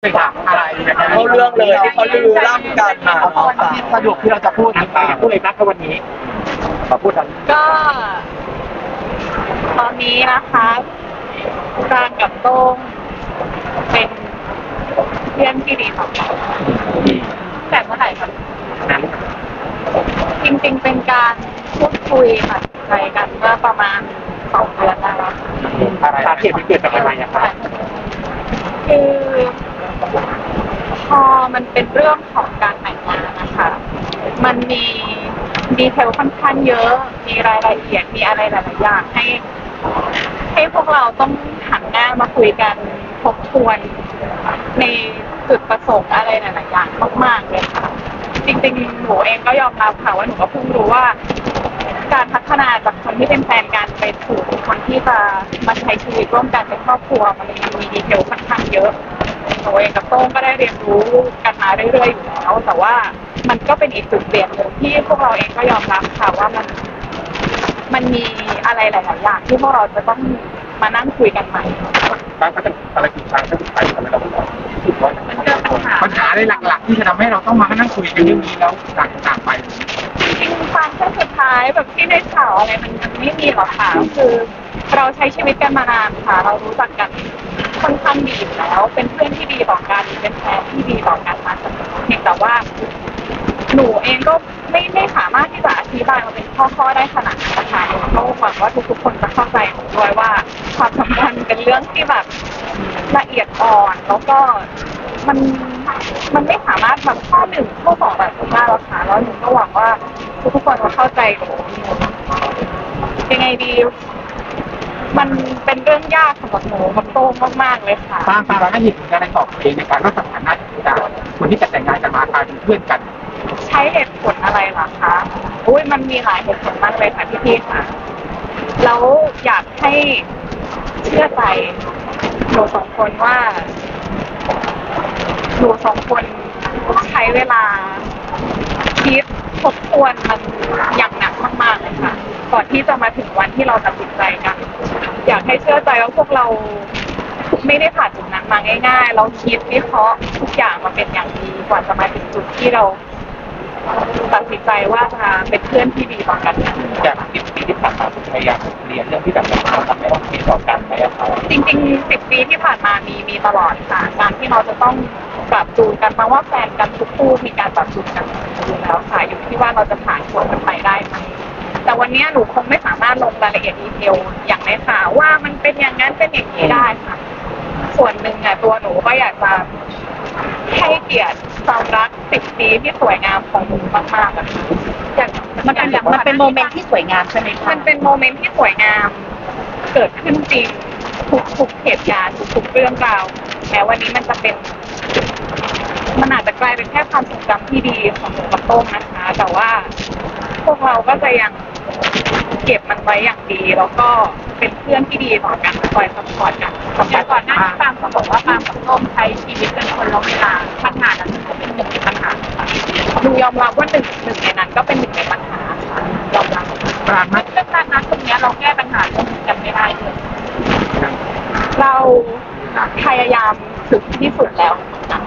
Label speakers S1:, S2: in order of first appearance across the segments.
S1: ไปถามอะไร
S2: เขาเรื่องเลยที่เขาลือล่ำกันมา
S1: เอาตอนที่สะดวกที่เราจะพูดพูดเลยนะวันนี้มาพูดกัน
S3: ก็ ตอนนี้นะคะกลางกับโต้งเป็นเพื่อนที่ดีของเราแต่เมื่อไหร่ครับ
S1: นั้น
S3: จริงๆเป็นการพูดคุยค่ะใจกันเมื่อประมาณสองเดือนแล้ว
S1: อะไรสาเหตุที่เกิดจากอะไรอะครับ
S3: คือ พอมันเป็นเรื่องของการแต่งงานนะคะ มันมีดีเทลค่อนข้างเยอะ มีรายละเอียด มีอะไรหลายๆอย่างให้ ให้พวกเราต้องหันหน้ามาคุยกันทบทวนในจุดประสงค์อะไรหลายๆอย่างมากๆเลยค่ะ จริงๆ หนูเองก็ยอมรับค่ะว่าหนูก็เพิ่งรู้ว่า การพัฒนาจากคนที่เป็นแฟนกันไปสู่คนที่จะมาใช้ชีวิตร่วมกันเป็นครอบครัวมันมีดีเทลค่อนข้างเยอะ หนูเองกับโต้งก็ได้เรียนรู้กันมาเรื่อยๆอยู่แล้ว แต่ว่ามันก็เป็นอีกจุดเปลี่ยนหนึ่งที่พวกเราเองก็ยอมรับค่ะว่ามัน มันมีอะไรหลายๆอย่างที่พวกเราจะต้องมานั่งคุยกันใหม่
S1: บางก็จะอะไรกี่ครั้งก็จะไปอะไรเราคิดว่า
S3: มันเจอปัญหา
S1: ปัญหาอะไรหลัก ๆ ที่จะทำให้เราต้องมานั่งคุยกันเรื่องนี้แล้วต่างๆไป
S3: จริงๆความเชื่อสุดท้ายแบบที่ได้ข่าวอะไรมันมันไม่มีหรอกค่ะคือเราใช้ชีวิตกันมานานค่ะ เรารู้จักกัน ค่อนข้างดีอยู่แล้ว เป็นเพื่อนที่ดีต่อกัน เป็นแฟนที่ดีต่อกันมาเสมอเพียงแต่ว่า หนูเองก็ไม่ไม่สามารถที่จะอธิบายมาเป็นข้อๆได้ขนาดนั้นนะคะหนูก็หวังว่าทุกๆคนจะเข้าใจหนูด้วยว่า ความสัมพันธ์เป็นเรื่องที่แบบละเอียดอ่อน แล้วก็มันมันไม่สามารถแบบข้อหนึ่งข้อสองแบบนี้ได้หรอกค่ะแล้วหนูก็หวังว่าทุกๆคนจะเข้าใจหนูยังไงดี มันเป็นเรื่องยากสำหรับหนูกับโต้งมากๆเลยค่ะ
S1: บางบางเราได้เห็นการในบอกตัวเองในการลดสถานะจากคนที่จะแต่งงานกันมากลายเป็นเพื่อนกัน
S3: ใช้เหตุผลอะไรล่ะคะอุ้ยมันมีหลายเหตุผลมากเลยค่ะพี่พี่ๆค่ะ แล้วอยากให้เชื่อใจหนูสองคนว่าหนูสองคนใช้เวลาคิดทบทวนมันอย่างหนัก มากๆเลยค่ะ ก่อนที่จะมาถึงวันที่เราตัดสินใจกัน อยากให้เชื่อใจว่าพวกเราไม่ได้ผ่านจุดนั้นมาง่าย ๆ เราคิดวิเคราะห์ทุกอย่างมาเป็นอย่างดีกว่าจะมาถึงจุดที่เราตัดสินใจว่าจะเป็นเพื่อนที่ดีต่อกัน
S1: จากสิบปีที่ผ่านมาผมพยายามเรียนเรื่องที่แบบเราทำให้เราดีต่อกันไหมครับ
S3: จริงๆสิบปีที่ผ่านมามีมีตลอดค่ะการที่เราจะต้องปรับจูนกันมาว่าแฟนกันทุกคู่มีการปรับจูนกันอยู่แล้วค่ะอยู่ที่ว่าเราจะผ่านพ้นกันไปได้ไหม แต่วันนี้หนูคงไม่สามารถลงรายละเอียดดีเทลอย่างในข่าวว่ามันเป็นอย่างนั้นเป็นอย่างนี้ได้ค่ะ ส่วนหนึ่งอะตัวหนูก็อยากจะให้เกียรติความรักสิบปีที่สวยงามของหนูมากๆอะค่ะอย่าง
S4: มันเป็น
S3: อย่าง
S4: มันเป็นโมเมนต์ที่สวยงามใช่ไหมคะ
S3: มันเป็นโมเมนต์ที่สวยงาม เกิดขึ้นจริงทุกทุกเหตุการณ์ทุกๆเรื่องราวแม้วันนี้มันจะเป็น มันอาจจะกลายเป็นแค่ความทรงจำที่ดีของหนูกับโต้งนะคะ แต่ว่าพวกเราก็จะยัง เก็บมันไว้อย่างดีแล้วก็เป็นเพื่อนที่ดีต่อกันคอยซัพพอร์ตกันอย่างก่อนหน้านี้ปาล์มก็บอกว่าปาล์มกับโต้งใช้ชีวิตกันคนละเวลาปัญหานั้นก็เป็นหนึ่งในปัญหาค่ะหนูยอมรับว่าหนึ่งหนึ่งในนั้นก็เป็นหนึ่งในปัญหายอมรับ
S1: ปรางนัด
S3: เรื่องการนัดตรงนี้เราแก้ปัญหาเรื่องนี้กันไม่ได้เลยเราพยายามถึงที่สุดแล้วนะ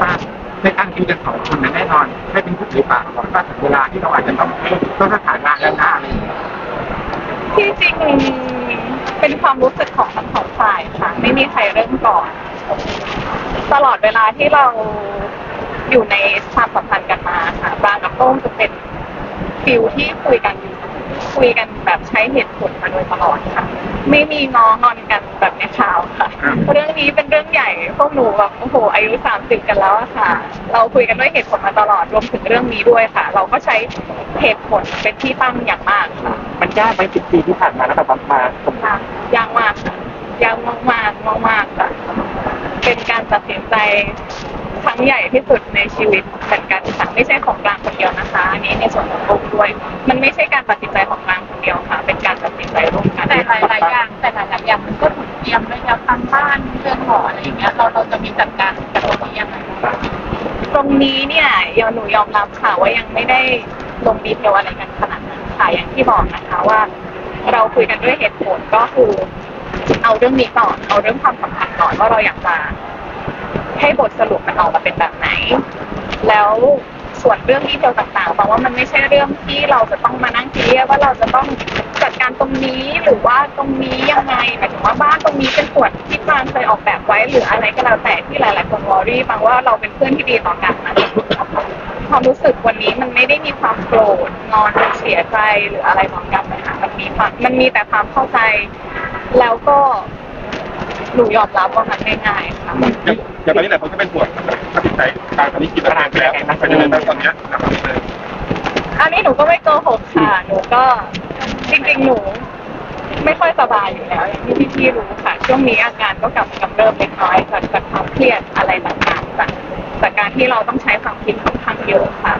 S3: คะ
S1: ปรางในทางคิวกันสองคนนั้นแน่นอนให้เป็นผู้ถือปากก่อนว่าถึงเวลาที่เราอาจจะต้องต้องสถานะแล้วนะอะไรอย่างเงี้ย
S3: ที่จริงเป็นความรู้สึกของทั้งสองฝ่ายค่ะ ไม่มีใครเริ่มก่อน ตลอดเวลาที่เราอยู่ในความสัมพันธ์กันมาค่ะบางกับโต้งจะเป็นฟิลที่คุยกันอยู่คุยกันแบบใช้เหตุผลมาโดยตลอดค่ะ ไม่มีงองอนกันแบบในข่าวค่ะเรื่องนี้เป็นเรื่องใหญ่พวกหนูแบบโอ้โหอายุสามสิบกันแล้วอะค่ะ เราคุยกันด้วยเหตุผลมาตลอดรวมถึงเรื่องนี้ด้วยค่ะ เราก็ใช้เหตุผลเป็นที่ตั้งอย่างมากค่ะ
S1: มันยากไปสิบปีที่ผ่านมาแล้วแบบมาตรง
S3: ค่ะยากมากค่ะยากมากมากมากมากๆค่ะเป็นการตัดสินใจครั้งใหญ่ที่สุดในชีวิตเหมือนกันค่ะไม่ใช่ของกลางคนเดียวนะคะอันนี้ในส่วนของโลกด้วย มันไม่ใช่การตัด รียมไว้แล้วทางบ้านเรื่องหออะไรอย่างเงี้ยเราเราจะมีจัดการกับตรงนี้ยังไงตรงนี้เนี่ยยอหนูยอมรับค่ะว่ายังไม่ได้ลงดีเทลอะไรกันขนาดนั้นค่ะอย่างที่บอกนะคะว่า เราคุยกันด้วยเหตุผลก็คือเอาเรื่องนี้ก่อนเอาเรื่องความสัมพันธ์ก่อนว่าเราอยากจะให้บทสรุปมันออกมาเป็นแบบไหน แล้วส่วนเรื่องดีเทลต่างๆบอกว่ามันไม่ใช่เรื่องที่เราจะต้องมานั่งซีเรียสว่าเราจะต้อง การตรงนี้หรือว่าตรงนี้ยังไงหมายถึงว่าบ้านตรงนี้เป็นส่วนที่ปางเคยออกแบบไว้หรืออะไรก็แล้วแต่ที่หลายๆคนวอรี่บางว่าเราเป็นเพื่อนที่ดีต่อกันนะความรู้สึกวันนี้มันไม่ได้มีความโกรธงอนเสียใจหรืออะไรต่อกันนะคะมันมีความมันมีแต่ความเข้าใจ แล้วก็หนูยอมรับว่ามันไม่ง่ายค่ะ
S5: อย่างอย่างตอนนี้หลายคนก็เป็นห่วงถ้าติดใจการตอนนี้กินอะไรไปแล้วเป็นยังไงบ้างตอนนี้นะครับ
S3: อันนี้หนูก็ไม่โกหกค่ะ หนูก็ จริงๆ หนู ไม่ค่อยสบายอยู่แล้วอย่างที่พี่ๆรู้ค่ะ ช่วงนี้อาการก็กลับกำเริบเล็กน้อยจากจากความเครียดอะไรต่างๆจากจากการที่เราต้องใช้ความคิดค่อนข้างเยอะค่ะ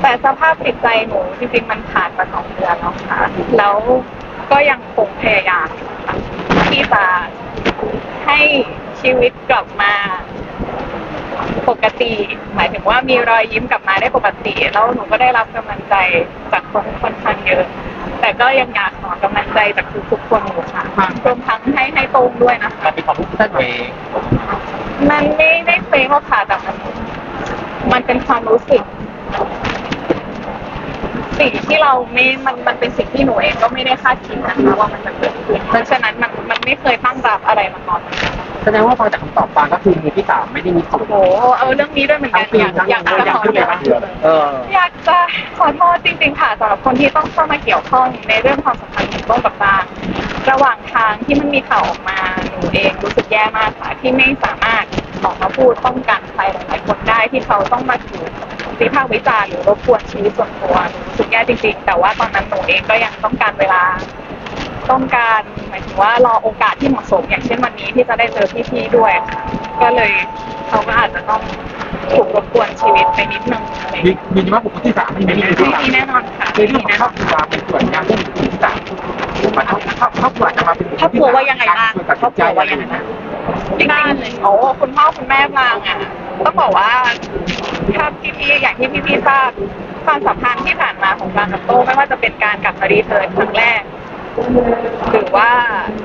S3: แต่สภาพจิตใจหนูจริงๆ มันผ่านมาสองเดือนแล้วค่ะ แล้วก็ยังคงพยายามค่ะที่จะให้ชีวิตกลับมา ปกติ หมายถึงว่ามีรอยยิ้มกลับมาได้ปกติ แล้วหนูก็ได้รับกำลังใจจากคนค่อนข้างเยอะ แต่ก็ยังอยากขอกำลังใจจากทุกๆคนอยู่ค่ะรวมทั้งให้ให้ตรงด้วยนะคะ
S2: มันเป็นความรู้สึกตัวเอง
S3: มันไม่ได้เฟกหรอกค่ะแต่มันมันเป็นความรู้สึก สิ่งที่เราไม่มันมันเป็นสิ่งที่หนูเองก็ไม่ได้คาดคิดนะคะว่ามันจะเกิดขึ้นเพราะฉะนั้นมันมันไม่เคยตั้งรับอะไรมาก่อน
S1: แสดงว่าฟังจากคำตอบปางก็คือมือที่สามไม่ได้มีส่วน
S3: โอ้โหเอาเรื่องนี้ด้วยเหมือนกันอยากอยากจะขอ
S2: เออ
S3: อยากจะขอโทษจริง ๆ ค่ะสำหรับคนที่ต้องเข้ามาเกี่ยวข้องในเรื่องความสัมพันธ์ของโต้งกับตางระหว่างทางที่มันมีข่าวออกมาหนูเองรู้สึกแย่มากค่ะที่ไม่สามารถออกมาพูดป้องกันใครหลายๆคนได้ที่เขาต้องมาถูกวิพากษ์วิจารณ์หรือรบกวนชีวิตส่วนตัวหนูรู้สึกแย่จริง ๆ แต่ว่าตอนนั้นหนูเองก็ยังต้องการเวลา ต้องการหมายถึงว่ารอโอกาสที่เหมาะสม อย่างเช่นวันนี้ที่จะได้เจอพี่ๆด้วยค่ะก็เลยเขาก็อาจจะต้องถูกรบกวนชีวิตไปนิดนึงอะไรอย่าง
S1: มี
S3: เงี้ย
S1: มีว่าบุคคลที่สามไม่มีมือที่
S3: ไม่
S1: สาม
S3: มีแน่นอนค่ะ
S1: ในเรื่องของครอบครัวเป็นส่วนยากที่บุคคลที่สามมันครอบครอบครัวจะมาเป็น
S4: ครอบครัวว่ายังไงบ้างครอบครัวว่ายังไงบ้าง
S3: จริงๆโอ้คุณพ่อคุณแม่มางอะต้องบอกว่าถ้าพี่ๆอย่างที่พี่ๆทราบความสัมพันธ์ที่ผ่านมาของกลางกับโต้ไม่ว่าจะเป็นการกลับมารีเทิร์นครั้งแรก หรือว่า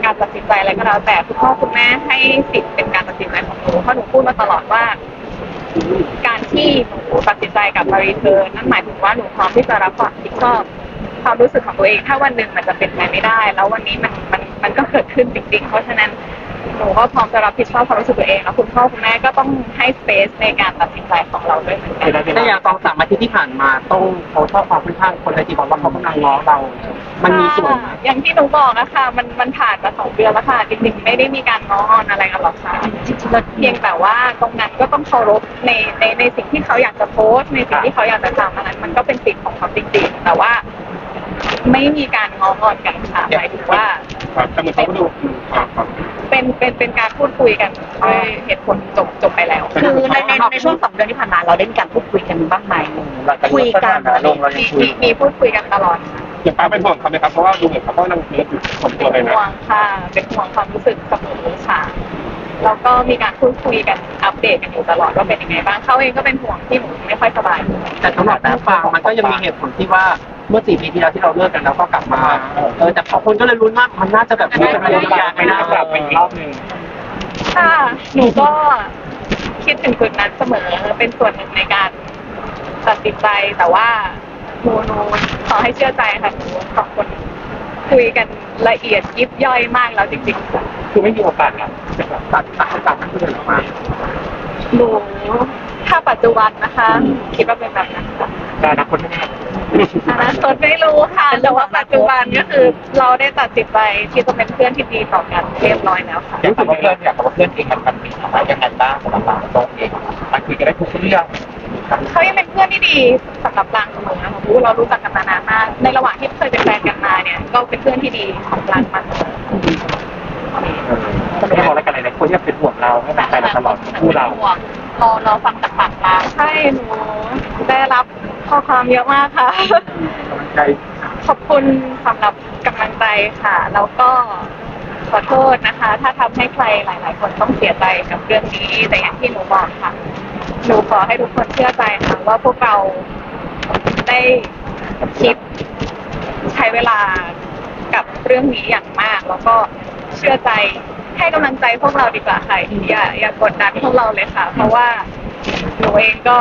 S3: การตัดสินใจอะไรก็แล้วแต่คุณพ่อคุณแม่ให้สิทธิ์เป็นการตัดสินใจของหนูเพราะหนูพูดมาตลอดว่า การที่หนูตัดสินใจกับมารีเทอร์นนั่นหมายถึงว่าหนูพร้อมที่จะรับความผิดชอบความรู้สึกของตัวเอง ถ้าวันหนึ่งมันจะเป็นไปไม่ได้ แล้ววันนี้มันมันมันก็เกิดขึ้นจริงๆ เพราะฉะนั้น หนูก็พร้อมจะรับผิดชอบความรู้สึกตัวเองแล้วคุณพ่อคุณแม่ก็ต้องให้สเปซในการตัดสินใจของเราด้วยเหมือนกัน
S1: แต่อย่างสองสามอาทิตย์ที่ผ่านมาต้องเขาชอบความค่อนข้างคนเลยที่บอกว่าเขากำลังง้อเรา มันมีส่วนไหม
S3: อย่างที่หนูบอกนะคะมันมันผ่านมาสองเดือนแล้วค่ะจริงๆไม่ได้มีการง้ออนอะไรกันหรอกค่ะเพียงแต่ว่าตรงนั้นก็ต้องเคารพในในในสิ่งที่เขาอยากจะโพสต์ในสิ่งที่เขาอยากจะทำอันนั้นมันก็เป็นสิทธิ์ของเขาจริงๆแต่ว่าไม่มีการง้ออนกันค่ะหมายถึงว่า
S5: ครับแต่เหมือนเขาก็ดูครับครับ
S3: เป็นเป็นเป็นการพูดคุยกันด้วยเหตุผลจบจบไปแล้ว
S4: คือในในในช่วงสองเดือนที่ผ่านมาเราได้มีการพูดคุยกันบ้างไหม คุยกัน
S2: ลงเรายัง
S3: มี
S2: คุย
S3: มีมีพูดคุยกันตลอดค่ะ
S5: อย่างป้าเป็นห่วงเขาไหมครับเพราะว่าดูเหมือนเขาก็กำลังเลิฟอยู่สมตัวเลยนะ
S3: ห่วงค่ะ เป็นห่วงความรู้สึกเสมอค่ะ แล้วก็มีการพูดคุยกันอัปเดตกันอยู่ตลอดว่าเป็นยังไงบ้างเขาเองก็เป็นห่วงที่หนูไม่ค่อยสบาย
S1: แต่สำหรับผู้ฟังมันก็ยังมีเหตุผลที่ว่าเมื่อสี่ปีที่แล้วที่เราเลิกกันแล้วก็กลับมาเออแต่พอคนก็เลยลุ้นว่ามันน่าจะแบบมีกันระยะไม่น่า
S5: กลับไปอีกรอบหนึ่ง
S3: ค่ะหนูก็คิดถึงจุดนั้นเสมอเป็นส่วนหนึ่งในการตัดสินใจแต่ว่าหนูหนูขอให้เชื่อใจค่ะหนูสองคนคุยกันละเอียดยิบย่อยมากแล้วจริงๆ ค่ะ
S1: คือไม่มีโอกาสครับจะแบบตัดตัดโอกาสนั้นเพื่อนออกมา
S3: หนูถ้าปัจจุบันนะคะ คิดว่าเป็นแบบนั้นค่ะ
S1: การอนาคตไม่แน่
S3: อนาคตไม่รู้ค่ะแต่ว่าปัจจุบันก็คือ เราได้ตัดสินใจที่จะเป็นเพื่อนที่ดีต่อกันเรียบร้อยแล้วค่ะ
S2: อยากถามว่าเพื่อนอยากถามว่าเพื่อนเองมันมันมีความหมายยังไงบ้างสำหรับเราตรงเองมันคุยกันได้ทุกเรื่อง
S3: เขายังเป็นเพื่อนที่ดีสำหรับปรางเสมอนะคะเพราะว่าเรารู้จักกันมานานมาก ในระหว่างที่เคยเป็นแฟนกันมาเนี่ย ก็เป็นเพื่อนที่ดีของปรางมาเสมอ
S1: ก็ ไม่ได้บอกอะไรกันเลยคนที่เป็นห่วงเราให้ใจเราตลอดคู่เรา
S3: ห่วงรอรอฟังจากปากปรางใช่หนูได้รับข้อความเยอะมากค่ะ
S1: ใจ
S3: ขอบคุณสำหรับกำลังใจค่ะ แล้วก็ขอโทษนะคะ ถ้าทำให้ใครหลาย ๆ คนต้องเสียใจกับเรื่องนี้ แต่อย่างที่หนูบอกค่ะ หนูขอให้ทุกคนเชื่อใจค่ะว่าพวกเราได้คิดใช้เวลากับเรื่องนี้อย่างมาก แล้วก็ เชื่อใจให้กำลังใจพวกเราดีกว่าค่ะอย่าอย่ากดดันพวกเราเลยค่ะ เพราะว่าหนูเองก็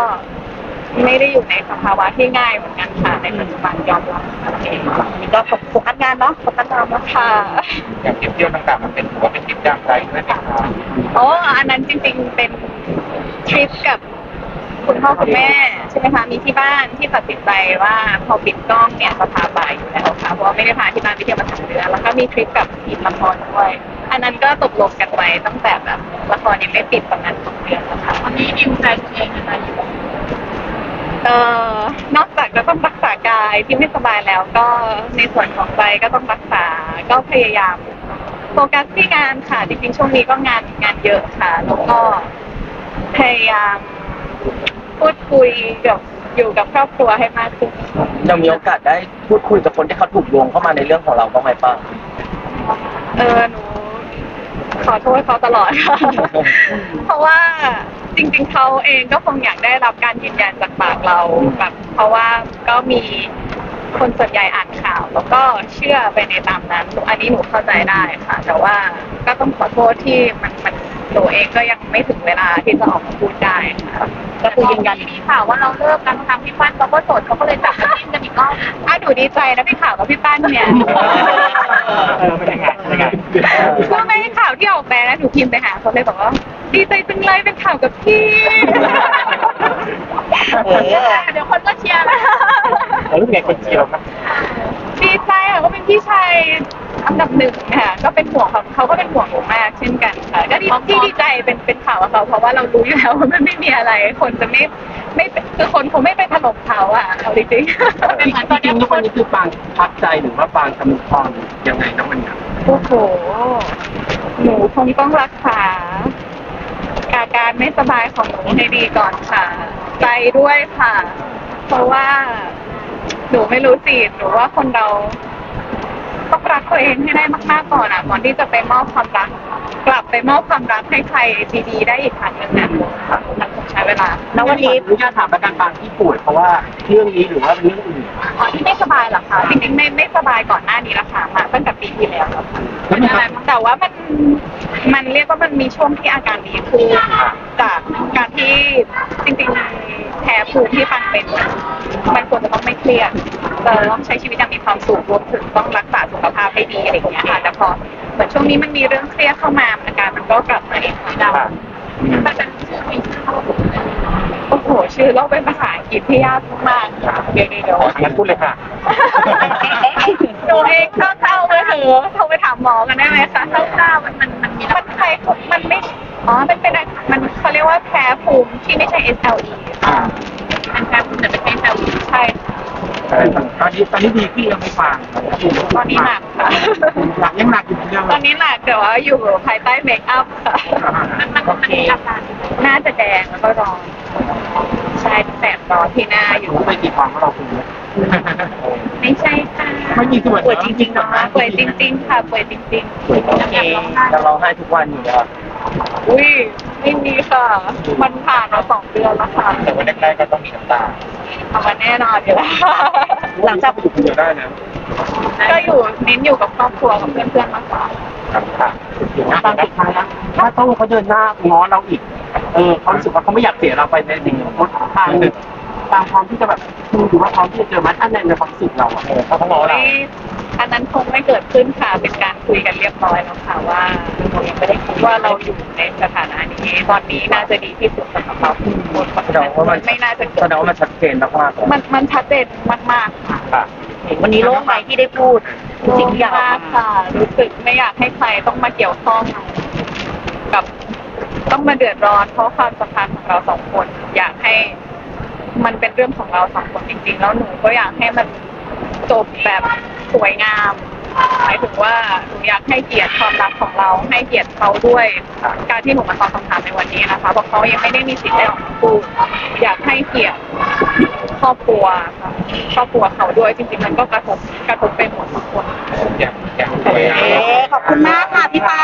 S3: ไม่ได้อยู่ในสภาวะที่ง่ายเหมือนกันค่ะ ในปัจจุบันยอมรับเอง
S4: นี่ก็โฟกัสงานเนาะโฟกัสงานเนาะ
S3: ค่ะ
S2: อย่างทริปเที่ยวต่างๆมันเป็นถือว่าเป็นทริปยากใจด้วยไหมคะ
S3: โอ้อันนั้นจริงๆเป็นทริปกับ คุณพ่อคุณแม่ใช่ไหมคะมีที่บ้านที่ตัดสินใจว่าพอปิดกล้องเนี่ยก็พาไปอยู่แล้วค่ะเพราะว่าไม่ได้พาที่บ้านไปเที่ยวมาสามเดือนแล้วก็มีทริปกับทีมละครด้วยอันนั้นก็ตกลงกันไว้ตั้งแต่แบบละครยังไม่ปิดประมาณสองเดือนแล้วค่ะวันนี้ดิวใจตัวเองยังไงอยู่เอ่อนอกจากจะต้องรักษากายที่ไม่สบายแล้วก็ในส่วนของใจก็ต้องรักษาก็พยายามโฟกัสที่งานค่ะจริงๆช่วงนี้ก็งานงานเยอะค่ะ แล้วก็พยายาม พูดคุยกับอยู่กับครอบครัวให้มากขึ้น
S6: ยังมีโอกาสได้พูดคุยกับคนที่เขาถูกโยงเข้ามาในเรื่องของเราบ้างไหมป้า
S3: เออหนูขอโทษเขาตลอดค่ะ เพราะว่าจริง ๆเขาเองก็คงอยากได้รับการยืนยันจากปากเราแบบเพราะว่าก็มีคนส่วนใหญ่อ่านข่าว แล้วก็เชื่อไปในตามนั้น อันนี้หนูเข้าใจได้ค่ะ แต่ว่าก็ต้องขอโทษที่มันมัน หนูเองก็ยังไม่ถึงเวลาที่จะออกมาพูดได้ค่ะ
S4: ก็คือยืนยัน
S3: มีข่าวว่าเราเลิกกันทางพี่ปั้นเขาก็โสดเขาก็เลยจับมาจิ้นกันอีกรอบอะหนูดีใจนะพี่ข่าวกับพี่ปั้นเนี่ย
S2: เออเป็นยังไงเป็นยังไง
S3: ก็ไม่ข่าวที่ออกไปแล้วหนูพิมพ์ไปหาเขาเลยบอกว่าดีใจจังเลยเป็นข่าวกับพี่
S4: เออ
S3: เดี๋ยวคนก็เชียร์
S2: แล้วรู้ไงคนเชียร์เราไหม
S3: ดีใจค่ะก็เป็นพี่ชาย อันดับหนึ่งค่ะก็เป็นห่วงเขาเขาก็เป็นห่วงหนูมาก เช่นกันค่ะก็ดีที่ดีใจเป็นเป็นข่าวกับเขาเพราะว่าเรารู้อยู่แล้วว่ามันไม่มีอะไร คนจะไม่ไม่คือคนคงไม่ไปถล่มเขาอะเอาจริง
S1: จริงๆทุกวันนี้คือปางพักใจหรือว่าปางทำพรยังไงนะมันเนี่ย
S3: ๆโอ้โหหนูคงต้องรักษาอาการไม่สบายของหนูให้ดีก่อนค่ะ ใจด้วยค่ะ เพราะว่าหนูไม่รู้สิหนูว่าคนเรา ต้องรักตัวเองให้ได้มากๆก่อนอะก่อนที่จะไปมอบความรัก กลับไปมอบความรักให้ใครดีๆได้อีกครั้งหนึ่งนะค่ะมันคงใช้เวลา
S4: แล้ววันนี้
S1: อนุญาตถามประกันปางที่ป่วยเพราะว่าเรื่องนี้หรือว่าเรื่องอื่น
S3: อ๋อที่ไม่สบายเหรอคะจริงๆไม่ไม่สบายก่อนหน้านี้แล้วค่ะมาตั้งแต่ปีที่แล้วแล้วค่ะ
S1: แล้วมีอะไร
S3: แต่ว่ามันมันเรียกว่ามันมีช่วงที่อาการดีขึ้นจากการที่จริงๆแพ้ภูมิที่ฟังเป็นมันมันควรจะต้องไม่เครียดเราต้องใช้ชีวิตอย่างมีความสุขรวมถึงต้องรักษาสุขภาพให้ดีอะไรอย่างเงี้ยค่ะแต่พอเหมือนช่วงนี้มันมีเรื่องเครียดเข้ามาอาการมันก็กลับมาเองค่ะ
S2: ค่ะ
S3: มันเป็นชื่อมีชื่อ โอ้โห ชื่อเราเป็นภาษาอังกฤษที่ยากมากค่ะเดี๋ยวเดี๋ยว
S2: อ๋องั้นพูดเลยค่ะ
S3: หนูเองเศร้าๆเลยเถอะโทรไปถามหมอกันได้ไหมคะเศร้าๆมันมันมันมีมันใครมันไม่อ๋อมันเป็นอะไรมันเขาเรียกว่าแพ้ภูมิที่ไม่ใช่ SLE
S1: อ่า
S3: มันแพ้ภูมิแต่เป็น SLE ใช่ค่ะ
S1: ตอนนี้ตอนนี้ดีขึ้นยังไม่ฟัง
S3: ตอนนี้หนักค่ะ
S1: หนักยังหนักอยู่เรื่อง
S3: ตอนนี้หนักแต่ว่าอยู่ภายใต้เมคอัพค่ะมันมันมันมีอาการหน้าจะแดงแล้วก็ร้อน ใช่แสบร้อนที่หน้าอยู่
S1: ไปตีความว่าเราคุณ
S3: ไม่ใช่ค่ะ
S1: ไม่มีส่วน
S4: ป่วยจริงๆเนาะ
S3: ป่วยจริง ๆ ค่ะป่วยจริงๆ
S4: โอเค
S6: จะร้องไห้ทุกวันอยู่นะครับ
S3: อุ้ยไม่มีค่ะ มันผ่านมาสองเดือนแล้วค่ะ
S2: แต่วันแรกๆก็ต้องมีน้ำตา
S3: เอามาแน่นอนอยู่แล้ว
S4: หลังจาก
S5: อยู่คนเดียวได้นะ
S3: ก็อยู่เน้นอยู่กับครอบครัวกับเพื่อนๆมากกว่า
S2: ครับค่ะ
S1: ตามสุดท้ายแล้วถ้าโต้เขาเดินหน้าง้อเราอีก เออเขารู้สึกว่าเขาไม่อยากเสียเราไปในสิ่งที่เขาทางตามพร้อมที่จะแบบดูหรือว่าพร้อมที่จะเจอมันอันในในความรู้สึกเราอะ
S2: เออเขาต้องรอเรา
S3: ไม่อันนั้นคงไม่เกิดขึ้นค่ะ เป็นการคุยกันเรียบร้อยแล้วค่ะว่าเรายังไม่ได้คิดว่าเราอยู่ในสถานะนี้ ตอนนี้น่าจะดีที่สุดสำหรับเราทุกคน
S6: แสดงว่ามัน
S3: ไม่น่าจะเกิ
S6: แส
S3: ด
S6: ดงว่ามันชัดเจนมากๆเลย
S3: มันมันชัดเจนมากๆค่ะ
S2: ค่ะ
S4: วันนี้โล่งไหมที่ได้พูดสิ่ง ที่อยากออก
S3: มากค่ะ รู้สึกไม่อยากให้ใครต้องมาเกี่ยวข้องกับ ต้องมาเดือดร้อน เพราะความสัมพันธ์ของเราสองคน อยากให้มันเป็นเรื่องของเราสองคนจริง ๆ แล้วหนูก็อยากให้มันจบแบบสวยงามหมายถึงว่าหนูอยากให้เกียรติความรักของเราให้เกียรติเขาด้วย การที่หนูมาตอบคำถามในวันนี้นะคะเพราะเขายังไม่ได้มีสิทธิ์ได้ออกมาพูดอยากให้เกียรติ ครอบครัวค่ะครอบครัวเขาด้วยจริงๆมันก็กระทบกระทบไปหมดทุกคน
S2: อย่างอย่างส
S4: โอ
S2: วย
S4: เคขอบคุณมากค่ะพี่ปา